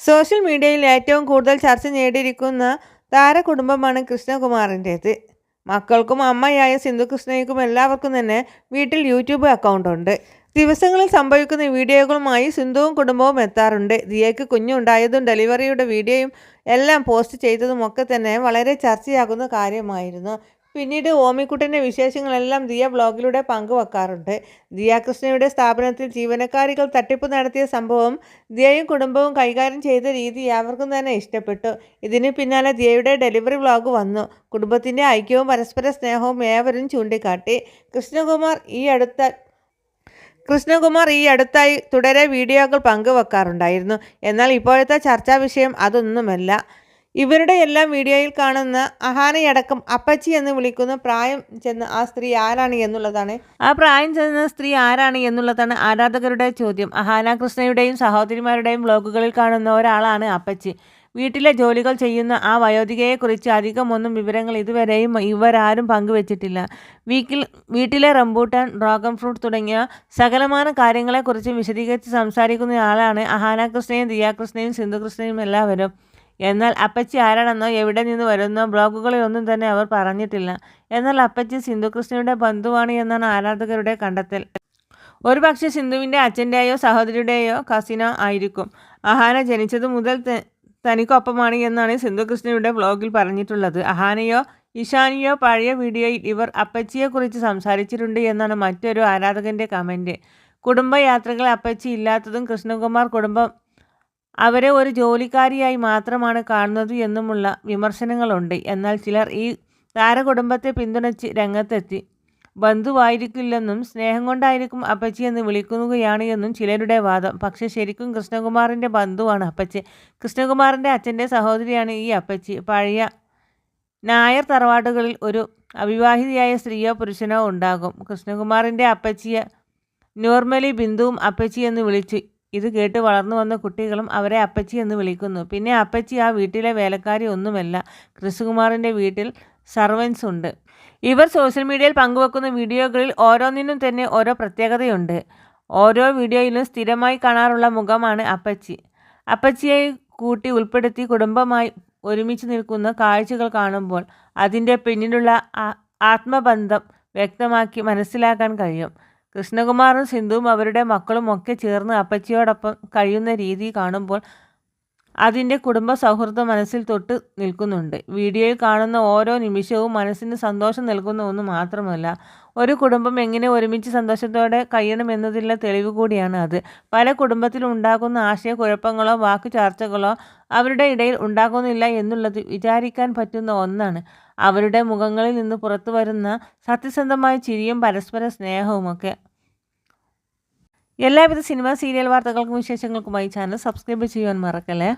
Social മീഡിയയിൽ ഏറ്റവും കൂടുതൽ ചർച്ച നേടിയിരിക്കുന്ന താരകുടുംബമാണ് കൃഷ്ണകുമാറിന്റേത്. മക്കൾക്കും അമ്മയായ സിന്ധു കൃഷ്ണയ്ക്കും എല്ലാവർക്കും തന്നെ വീട്ടിൽ യൂട്യൂബ് അക്കൗണ്ട് ഉണ്ട് ദിവസങ്ങളിൽ സംഭവിക്കുന്ന വീഡിയോകളുമായി സിന്ധുവും കുടുംബവും എത്താറുണ്ട്. ദിയയ്ക്ക് കുഞ്ഞുണ്ടായതും ഡെലിവറിയുടെ വീഡിയോയും എല്ലാം പോസ്റ്റ് ചെയ്തതും ഒക്കെ തന്നെ വളരെ ചർച്ചയാകുന്ന കാര്യമായിരുന്നു. പിന്നീട് ഓമിക്കുട്ടന്റെ വിശേഷങ്ങളെല്ലാം ദിയ ബ്ലോഗിലൂടെ പങ്കുവെക്കാറുണ്ട്. ദിയ കൃഷ്ണയുടെ സ്ഥാപനത്തിൽ ജീവനക്കാരികൾ തട്ടിപ്പ് നടത്തിയ സംഭവം ദിയയും കുടുംബവും കൈകാര്യം ചെയ്ത രീതി അവർക്കും തന്നെ ഇഷ്ടപ്പെട്ടു. ഇതിന് പിന്നാലെ ദിയയുടെ ഡെലിവറി ബ്ലോഗ് വന്നു. കുടുംബത്തിന്റെ ഐക്യവും പരസ്പര സ്നേഹവും ഏവരും ചൂണ്ടിക്കാട്ടി. കൃഷ്ണകുമാർ ഈ അടുത്ത കൃഷ്ണകുമാർ ഈ അടുത്തായി തുടരെ വീഡിയോകൾ പങ്കുവെക്കാറുണ്ടായിരുന്നു. എന്നാൽ ഇപ്പോഴത്തെ ചർച്ചാ വിഷയം അതൊന്നുമല്ല. ഇവരുടെ എല്ലാം വീഡിയോയിൽ കാണുന്ന അഹാനയടക്കം അപ്പച്ചി എന്ന് വിളിക്കുന്ന പ്രായം ചെന്ന് ആ സ്ത്രീ ആരാണ് എന്നുള്ളതാണ്. ആ പ്രായം ചെന്ന സ്ത്രീ ആരാണ് എന്നുള്ളതാണ് ആരാധകരുടെ ചോദ്യം. അഹാന കൃഷ്ണയുടെയും സഹോദരിമാരുടെയും വ്ലോഗുകളിൽ കാണുന്ന ഒരാളാണ് അപ്പച്ചി. വീട്ടിലെ ജോലികൾ ചെയ്യുന്ന ആ വയോധികയെക്കുറിച്ച് അധികമൊന്നും വിവരങ്ങൾ ഇതുവരെയും ഇവരാരും പങ്കുവച്ചിട്ടില്ല. വീക്കിൽ വീട്ടിലെ റംബൂട്ടാൻ ഡ്രാഗൺ ഫ്രൂട്ട് തുടങ്ങിയ സകലമാന കാര്യങ്ങളെക്കുറിച്ച് വിശദീകരിച്ച് സംസാരിക്കുന്നയാളാണ് അഹാന കൃഷ്ണയും ദിയാകൃഷ്ണയും സിന്ധുകൃഷ്ണയും എല്ലാവരും. എന്നാൽ അപ്പച്ചി ആരാണെന്നോ എവിടെ നിന്ന് വരുന്നോ ബ്ലോഗുകളിലൊന്നും തന്നെ അവർ പറഞ്ഞിട്ടില്ല. എന്നാൽ അപ്പച്ചി സിന്ധുകൃഷ്ണയുടെ ബന്ധുവാണ് എന്നാണ് ആരാധകരുടെ കണ്ടെത്തൽ. ഒരുപക്ഷെ സിന്ധുവിന്റെ അച്ഛന്റെയോ സഹോദരിയുടെയോ കസിനോ ആയിരിക്കും. അഹാന ജനിച്ചത് മുതൽ തനിക്കൊപ്പമാണ് എന്നാണ് സിന്ധുകൃഷ്ണയുടെ ബ്ലോഗിൽ പറഞ്ഞിട്ടുള്ളത്. അഹാനയോ ഇഷാനിയോ പഴയ വീഡിയോയിൽ ഇവർ അപ്പച്ചിയെക്കുറിച്ച് സംസാരിച്ചിട്ടുണ്ട് എന്നാണ് മറ്റൊരു ആരാധകന്റെ കമന്റ്. കുടുംബയാത്രകൾ അപ്പച്ചി ഇല്ലാത്തതും കൃഷ്ണകുമാർ കുടുംബം അവരെ ഒരു ജോലിക്കാരിയായി മാത്രമാണ് കാണുന്നത് എന്നുമുള്ള വിമർശനങ്ങളുണ്ട്. എന്നാൽ ചിലർ ഈ താരകുടുംബത്തെ പിന്തുണച്ച് രംഗത്തെത്തി. ബന്ധുവായിരിക്കില്ലെന്നും സ്നേഹം കൊണ്ടായിരിക്കും അപ്പച്ചി എന്ന് വിളിക്കുകയാണ് എന്നും ചിലരുടെ വാദം. പക്ഷേ ശരിക്കും കൃഷ്ണകുമാറിന്റെ ബന്ധുവാണ് അപ്പച്ചി. കൃഷ്ണകുമാറിന്റെ അച്ഛന്റെ സഹോദരിയാണ് ഈ അപ്പച്ചി. പഴയ നായർ തറവാടുകളിൽ ഒരു അവിവാഹിതയായ സ്ത്രീയോ പുരുഷനോ ഉണ്ടാകും. കൃഷ്ണകുമാറിന്റെ അപ്പച്ചിയെ നോർമലി ബിന്ദുവും അപ്പച്ചി എന്ന് വിളിച്ച് ഇത് കേട്ട് വളർന്നു വന്ന കുട്ടികളും അവരെ അപ്പച്ചി എന്ന് വിളിക്കുന്നു. പിന്നെ അപ്പച്ചി ആ വീട്ടിലെ വേലക്കാരി ഒന്നുമല്ല. കൃഷ്ണകുമാറിന്റെ വീട്ടിൽ സർവൻസ് ഉണ്ട്. ഇവർ സോഷ്യൽ മീഡിയയിൽ പങ്കുവെക്കുന്ന വീഡിയോകളിൽ ഓരോന്നിനും തന്നെ ഓരോ പ്രത്യേകതയുണ്ട്. ഓരോ വീഡിയോയിലും സ്ഥിരമായി കാണാറുള്ള മുഖമാണ് അപ്പച്ചി. അപ്പച്ചിയെ കൂട്ടി ഉൾപ്പെടുത്തി കുടുംബമായി ഒരുമിച്ച് നിൽക്കുന്ന കാഴ്ചകൾ കാണുമ്പോൾ അതിന്റെ പിന്നിലുള്ള ആത്മബന്ധം വ്യക്തമാക്കി മനസ്സിലാക്കാൻ കഴിയും. കൃഷ്ണകുമാറും സിന്ധുവും അവരുടെ മക്കളും ഒക്കെ ചേർന്ന് അപ്പച്ചിയോടൊപ്പം കഴിയുന്ന രീതി കാണുമ്പോൾ അതിന്റെ കുടുംബ സൗഹൃദം മനസ്സിൽ തൊട്ട് നിൽക്കുന്നുണ്ട്. വീഡിയോയിൽ കാണുന്ന ഓരോ നിമിഷവും മനസ്സിന് സന്തോഷം നൽകുന്ന ഒന്ന് മാത്രമല്ല ഒരു കുടുംബം എങ്ങനെ ഒരുമിച്ച് സന്തോഷത്തോടെ കഴിയണമെന്നതിലുള്ള തെളിവ് കൂടിയാണ് അത്. പല കുടുംബത്തിലും ഉണ്ടാകുന്ന ആശയക്കുഴപ്പങ്ങളോ വാക്കു ചർച്ചകളോ അവരുടെ ഇടയിൽ ഉണ്ടാകുന്നില്ല എന്നുള്ളത് വിചാരിക്കാൻ പറ്റുന്ന ഒന്നാണ്. അവരുടെ മുഖങ്ങളിൽ നിന്ന് പുറത്തു വരുന്ന സത്യസന്ധമായ ചിരിയും പരസ്പര സ്നേഹവുമൊക്കെ എല്ലാവിധ സിനിമ സീരിയൽ വാർത്തകൾക്കും വിശേഷങ്ങൾക്കുമായി ചാനൽ സബ്സ്ക്രൈബ് ചെയ്യുവാൻ മറക്കല്ലേ?